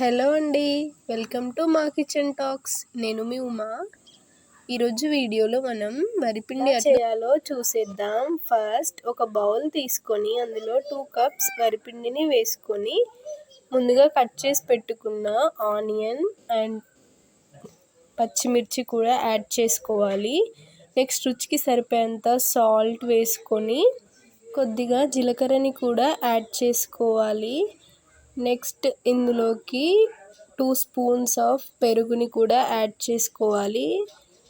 Hello అండి welcome to మా kitchen talks. నేను మీ ఉమా. ఈరోజు వీడియోలో మనం వరిపిండి చేయాలో చూసేద్దాం. ఫస్ట్ ఒక బౌల్ తీసుకొని అందులో టూ కప్స్ వరిపిండిని వేసుకొని ముందుగా కట్ చేసి పెట్టుకున్న ఆనియన్ అండ్ పచ్చిమిర్చి కూడా యాడ్ చేసుకోవాలి. నెక్స్ట్ రుచికి సరిపోయేంత సాల్ట్ వేసుకొని కొద్దిగా జీలకర్రని కూడా యాడ్ చేసుకోవాలి. నెక్స్ట్ ఇందులోకి టూ స్పూన్స్ ఆఫ్ పెరుగుని కూడా యాడ్ చేసుకోవాలి.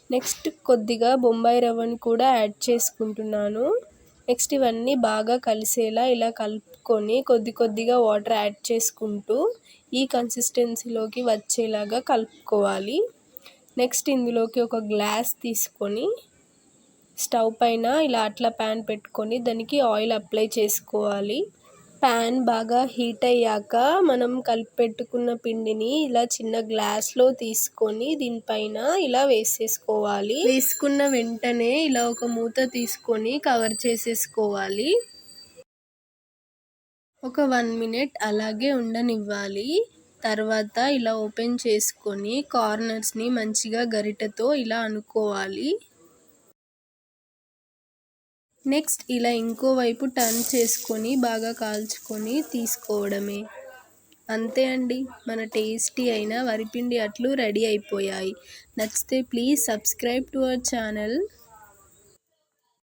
నెక్స్ట్ కొద్దిగా బొంబాయి రవ్వని కూడా యాడ్ చేసుకుంటున్నాను. నెక్స్ట్ ఇవన్నీ బాగా కలిసేలా ఇలా కలుపుకొని కొద్ది కొద్దిగా వాటర్ యాడ్ చేసుకుంటూ ఈ కన్సిస్టెన్సీలోకి వచ్చేలాగా కలుపుకోవాలి. నెక్స్ట్ ఇందులోకి ఒక గ్లాస్ తీసుకొని స్టవ్ పైన ఇలా అట్లా ప్యాన్ పెట్టుకొని దానికి ఆయిల్ అప్లై చేసుకోవాలి. ప్యాన్ బాగా హీట్ అయ్యాక మనం కలిపి పెట్టుకున్న పిండిని ఇలా చిన్న గ్లాస్లో తీసుకొని దీనిపైన ఇలా వేసేసుకోవాలి. వేసుకున్న వెంటనే ఇలా ఒక మూత తీసుకొని కవర్ చేసేసుకోవాలి. ఒక వన్ మినిట్ అలాగే ఉండనివ్వాలి. తర్వాత ఇలా ఓపెన్ చేసుకొని కార్నర్స్ని మంచిగా గరిటతో ఇలా అనుకోవాలి. నెక్స్ట్ ఇలా ఇంకో వైపు టర్న్ చేసుకొని బాగా కాల్చుకొని తీసుకోవడమే. అంతే అండి. మన టేస్టీ అయిన వరిపిండి అట్లు రెడీ అయిపోయాయి. నచ్చితే please subscribe to our channel.